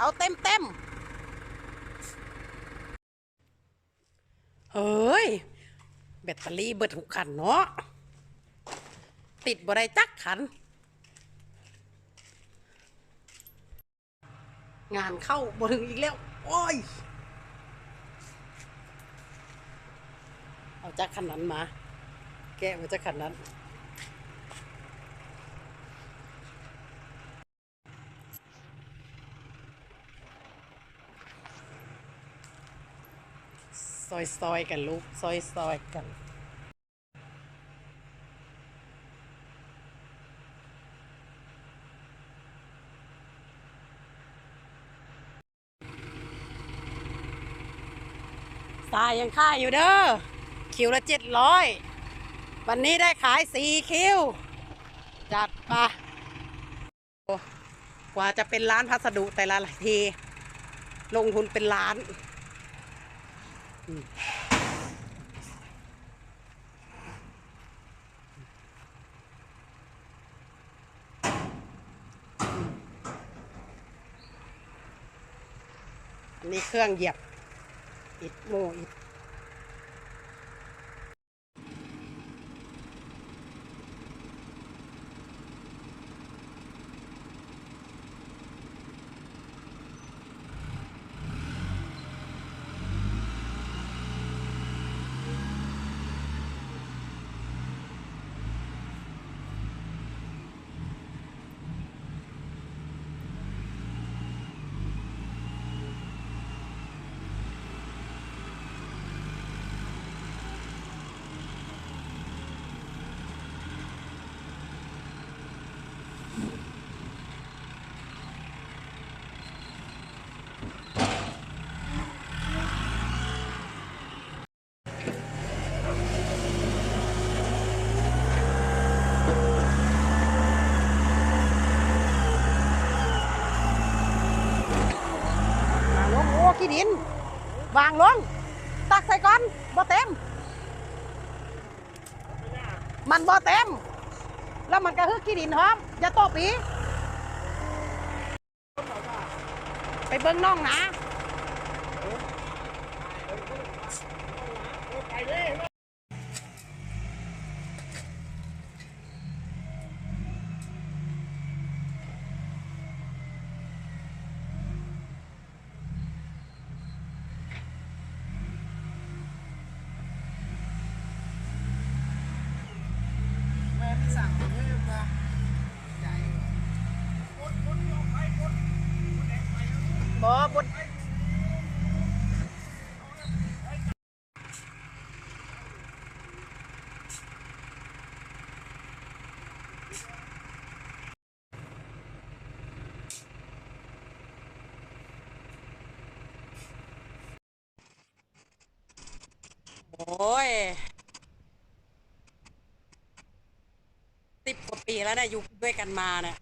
เอาเต็มเต็มเฮ้ย แบตเตอรี่เบิดทุกขันเนาะ ติดบ่ได้จักขัน งานเข้าบ่ถึงอีกแล้ว โอ้ย เอาจักขันนั้นมา แกะมาจักขันนั้น ซอยซอยๆกันลูกซอยซอยๆกันสายยังค่าอยู่เด้อ คิวละเจ็ดร้อย วันนี้ได้ขายสี่คิว จัดปโอ้กว่าจะเป็นร้านพัสดุแต่ละที ลงทุนเป็นล้าน นี่เครื่องเหยียบ อิดโมอิด ขี้ดิน วางลง ตักใส่ก่อนบ่เต็ม มันบ่เต็ม แล้วมันก็ฮึกขี้ดินหอม อย่าโตปี ไปเบิ้งน่องนะ แม่ที่สั่งเพิ่มมาใจ บ่บดโอ้ยสิบกว่า ปีแล้วนะอยู่ด้วยกันมานี่ย